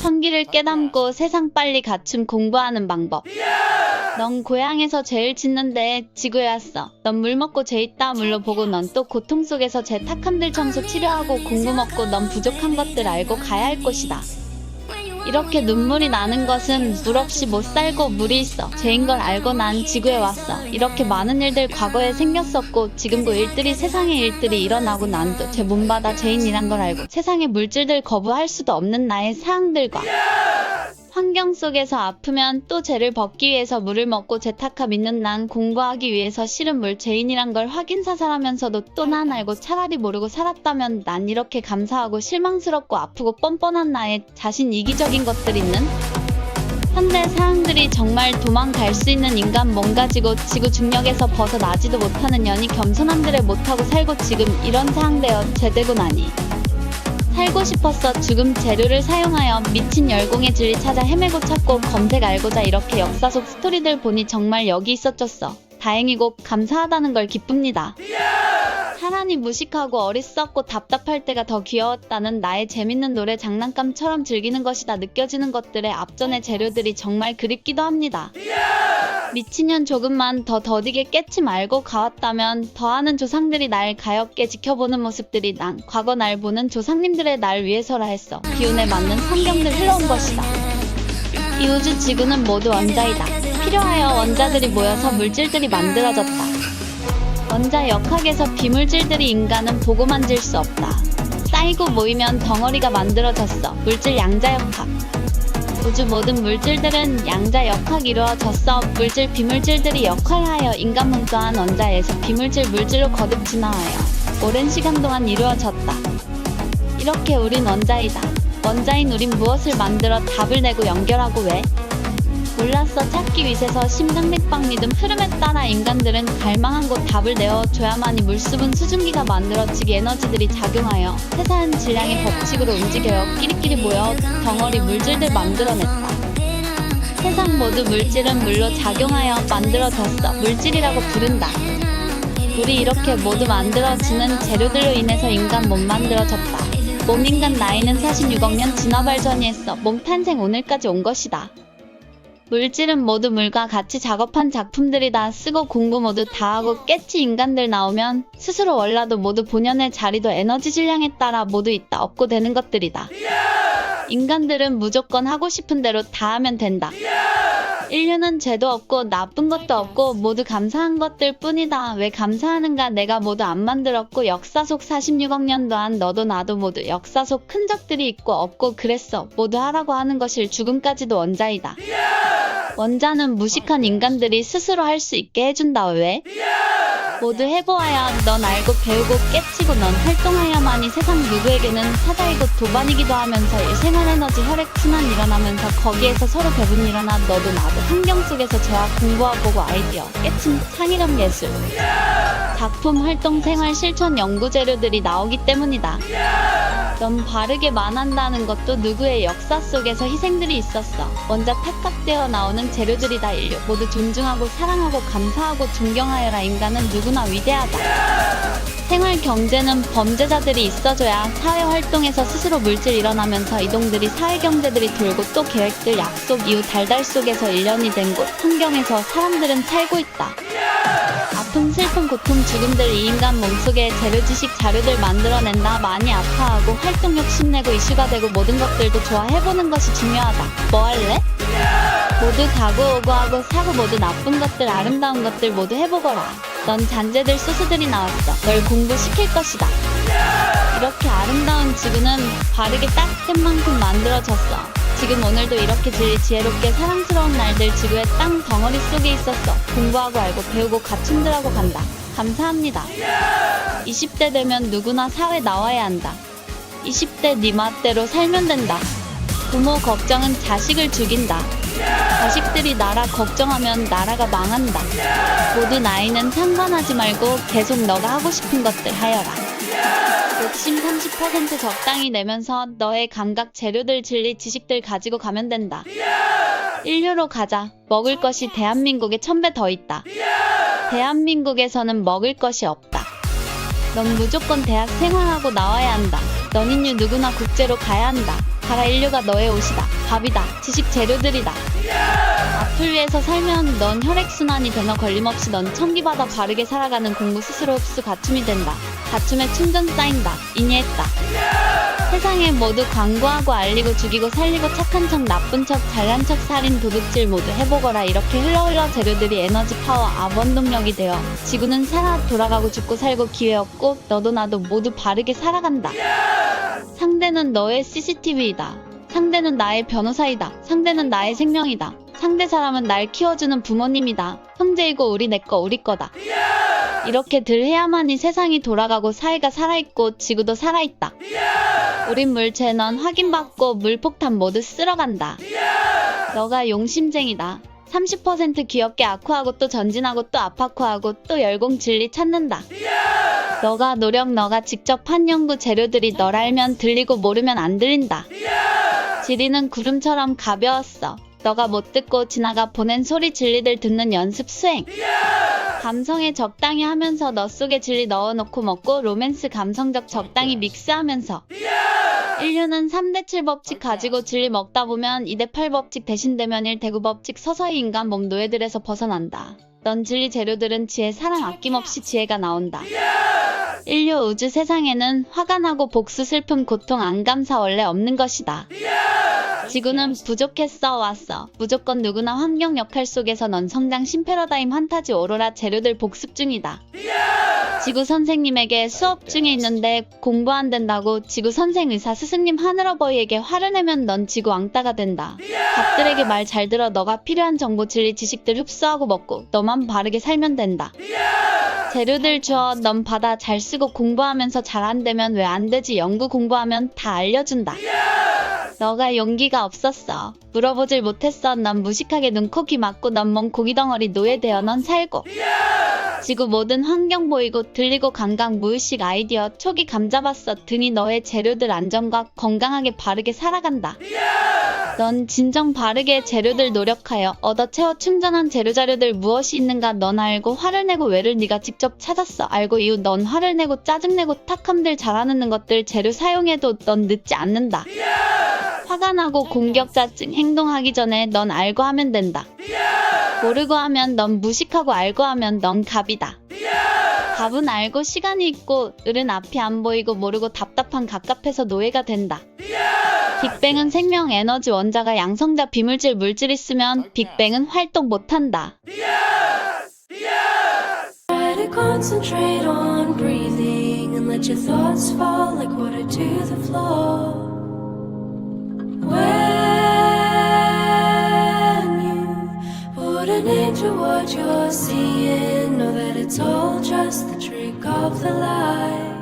성기를 깨담고 세상 빨리 갖춤 공부하는 방법. 넌 고향에서 제일 짖는데 지구에 왔어. 넌 물 먹고 죄 있다 물로 보고 넌 또 고통 속에서 제 탁함들 청소 치료하고 공부 먹고 넌 부족한 것들 알고 가야 할 곳이다. 이렇게 눈물이 나는 것은 물 없이 못 살고 물이 있어. 죄인 걸 알고 난 지구에 왔어. 이렇게 많은 일들 과거에 생겼었고 지금도 일들이 세상의 일들이 일어나고 난도 제 몸바다 죄인이란 걸 알고 세상의 물질들 거부할 수도 없는 나의 사항들과 환경 속에서 아프면 또 죄를 벗기 위해서 물을 먹고 제타카 믿는 난 공부하기 위해서 싫은 물 죄인이란 걸 확인사살하면서도 또 난 알고 차라리 모르고 살았다면 난 이렇게 감사하고 실망스럽고 아프고 뻔뻔한 나의 자신 이기적인 것들 있는? 현대 사람들이 정말 도망갈 수 있는 인간 몸 가지고 지구 중력에서 벗어나지도 못하는 년이 겸손함들을 못하고 살고 지금 이런 상황되어 제되고 나니 살고 싶었어 죽음 재료를 사용하여 미친 열공의 진리 찾아 헤매고 찾고 검색 알고자 이렇게 역사 속 스토리들 보니 정말 여기 있었었어. 다행이고 감사하다는 걸 기쁩니다. 사람이 무식하고 어리석고 답답할 때가 더 귀여웠다는 나의 재밌는 노래 장난감처럼 즐기는 것이다 느껴지는 것들의 앞전의 재료들이 정말 그립기도 합니다. 미친년 조금만 더 더디게 깨치 말고 가왔다면 더하는 조상들이 날 가엽게 지켜보는 모습들이 난 과거 날 보는 조상님들의 날 위해서라 했어. 기운에 맞는 성경들 흘러온 것이다. 이 우주 지구는 모두 원자이다. 필요하여 원자들이 모여서 물질들이 만들어졌다. 원자 역학에서 비물질들이 인간은 보고 만질 수 없다. 쌓이고 모이면 덩어리가 만들어졌어. 물질 양자 역학. 우주 모든 물질들은 양자 역학 이루어졌어. 물질 비물질들이 역할하여 인간 몸 또한 원자에서 비물질 물질로 거듭 진화하여 오랜 시간 동안 이루어졌다. 이렇게 우린 원자이다. 원자인 우린 무엇을 만들어 답을 내고 연결하고 왜? 몰랐어. 찾기 위해서 심장 맥박 리듬 흐름에 따라 인간들은 갈망한 곳 답을 내어줘야만이 물수분 수증기가 만들어지기 에너지들이 작용하여 세상 질량의 법칙으로 움직여요 끼리끼리 모여 덩어리 물질들 만들어냈다. 세상 모두 물질은 물로 작용하여 만들어졌어. 물질이라고 부른다. 우리 이렇게 모두 만들어지는 재료들로 인해서 인간 몸 만들어졌다. 몸 인간 나이는 46억 년 진화 발전이 했어. 몸 탄생 오늘까지 온 것이다 물질은 모두 물과 같이 작업한 작품들이 다. 쓰고 공부 모두 다 하고 깨치 인간들 나오면 스스로 월라도 모두 본연의 자리도 에너지 질량에 따라 모두 있다. 없고 되는 것들이다. 인간들은 무조건 하고 싶은 대로 다 하면 된다. 인류는 죄도 없고 나쁜 것도 없고 모두 감사한 것들 뿐이다. 왜 감사하는가? 내가 모두 안 만들었고 역사 속 46억 년 동안 너도 나도 모두 역사 속 흔적들이 있고 없고 그랬어. 모두 하라고 하는 것일 죽음까지도 원자이다. 원자는 무식한 인간들이 스스로 할 수 있게 해준다. 왜? 모두 해보아야 넌 알고 배우고 깨치고 넌 활동해야만이 세상 누구에게는 사자이고 도반이기도 하면서 일생활 에너지 혈액 순환 일어나면서 거기에서 서로 배분 일어나 너도 나도 환경 속에서 재화 공부하고 아이디어 깨침 창의력 예술 작품 활동 생활 실천 연구 재료들이 나오기 때문이다. 넌 바르게 만한다는 것도 누구의 역사 속에서 희생들이 있었어. 먼저 탁탁되어 나오는 재료들이 다 인류. 모두 존중하고 사랑하고 감사하고 존경하여라. 인간은 누구나 위대하다. 생활 경제는 범죄자들이 있어줘야 사회 활동에서 스스로 물질 일어나면서 이동들이 사회 경제들이 돌고 또 계획들 약속 이후 달달 속에서 일련이 된 곳 환경에서 사람들은 살고 있다. 아픔, 슬픔, 고통, 죽음들 이 인간 몸속에 재료 지식 자료들 만들어낸다. 많이 아파하고 활동 욕심내고 이슈가 되고 모든 것들도 좋아해보는 것이 중요하다. 뭐 할래? 모두 가고 오고 하고 사고 모두 나쁜 것들 아름다운 것들 모두 해보거라. 넌 잔재들 소수들이 나왔어. 널 공부시킬 것이다. 이렇게 아름다운 지구는 바르게 딱된 만큼 만들어졌어. 지금 오늘도 이렇게 질 지혜롭게 사랑스러운 날들 지구의 땅 덩어리 속에 있었어. 공부하고 알고 배우고 갖춤들하고 간다. 감사합니다. 20대 되면 누구나 사회 나와야 한다. 20대 네 맛대로 살면 된다. 부모 걱정은 자식을 죽인다. 자식들이 나라 걱정하면 나라가 망한다. 모두 나이는 상관하지 말고 계속 너가 하고 싶은 것들 하여라. 욕심 30% 적당히 내면서 너의 감각 재료들 진리 지식들 가지고 가면 된다. 인류로 가자. 먹을 것이 대한민국에 천배 더 있다. 대한민국에서는 먹을 것이 없다. 넌 무조건 대학 생활하고 나와야 한다. 넌 인류 누구나 국제로 가야 한다. 가라 인류가 너의 옷이다. 밥이다. 지식 재료들이다. 앞을 위해서 살면 넌 혈액순환이 되너 걸림없이 넌 청기받아 바르게 살아가는 공부 스스로 흡수 갖춤이 된다. 갖춤에 충전 쌓인다. 이니했다. 세상에 모두 광고하고 알리고 죽이고 살리고 착한 척 나쁜 척 잘난 척 살인 도둑질 모두 해보거라 이렇게 흘러 흘러 재료들이 에너지 파워 아원 동력이 되어 지구는 살아 돌아가고 죽고 살고 기회 없고 너도 나도 모두 바르게 살아간다 상대는 너의 CCTV이다 상대는 나의 변호사이다 상대는 나의 생명이다 상대 사람은 날 키워주는 부모님이다 형제이고 우리 내 거 우리 거다 이렇게 들 해야만이 세상이 돌아가고 사회가 살아있고 지구도 살아있다 우린 물체 넌 확인받고 물폭탄 모두 쓸어간다. 너가 용심쟁이다. 30% 귀엽게 아쿠하고 또 전진하고 또 아파쿠하고 또 열공 진리 찾는다. 너가 노력 너가 직접 한 연구 재료들이 널 알면 들리고 모르면 안 들린다. 지리는 구름처럼 가벼웠어. 너가 못 듣고 지나가 보낸 소리 진리들 듣는 연습 수행. 감성에 적당히 하면서 너 속에 진리 넣어놓고 먹고 로맨스 감성적 적당히 믹스하면서 인류는 3대 7 법칙 가지고 진리 먹다 보면 2대 8 법칙 대신되면 1대 9 법칙 서서히 인간 몸 노예들에서 벗어난다. 넌 진리 재료들은 지혜 사랑 아낌없이 지혜가 나온다. 인류 우주 세상에는 화가 나고 복수 슬픔 고통 안 감사 원래 없는 것이다. 지구는 부족했어 왔어. 무조건 누구나 환경 역할 속에서 넌 성장 신패러다임 환타지 오로라 재료들 복습 중이다. 지구 선생님에게 수업 중에 있는데 공부 안 된다고 지구 선생 의사 스승님 하늘어버이에게 화를 내면 넌 지구 왕따가 된다. 밥들에게 말 잘 들어 너가 필요한 정보 진리 지식들 흡수하고 먹고 너만 바르게 살면 된다. 재료들 줘. 넌 받아 잘 쓰고 공부하면서 잘 안 되면 왜 안 되지 연구 공부하면 다 알려준다. 너가 용기가 없었어. 물어보질 못했어. 넌 무식하게 눈코 귀 막고 넌 몸 고기덩어리 노예되어 넌 살고. 지구 모든 환경 보이고 들리고 감각 무의식 아이디어 초기 감 잡았어. 등이 너의 재료들 안전과 건강하게 바르게 살아간다. 넌 진정 바르게 재료들 노력하여 얻어 채워 충전한 재료 자료들 무엇이 있는가 넌 알고 화를 내고 왜를 네가 직접 찾았어 알고 이후 넌 화를 내고 짜증내고 탁함들 잘하는 것들 재료 사용해도 넌 늦지 않는다 화가 나고 공격 짜증 행동하기 전에 넌 알고 하면 된다. 모르고 하면 넌 무식하고 알고 하면 넌 갑이다. 갑은 알고 시간이 있고 을은 앞이 안 보이고 모르고 답답한 갑갑해서 노예가 된다. 빅뱅은 생명 에너지 원자가 양성자 비물질 물질 있으면 빅뱅은 활동 못한다. When you put an to what you're seeing, know that it's all just the trick of the light.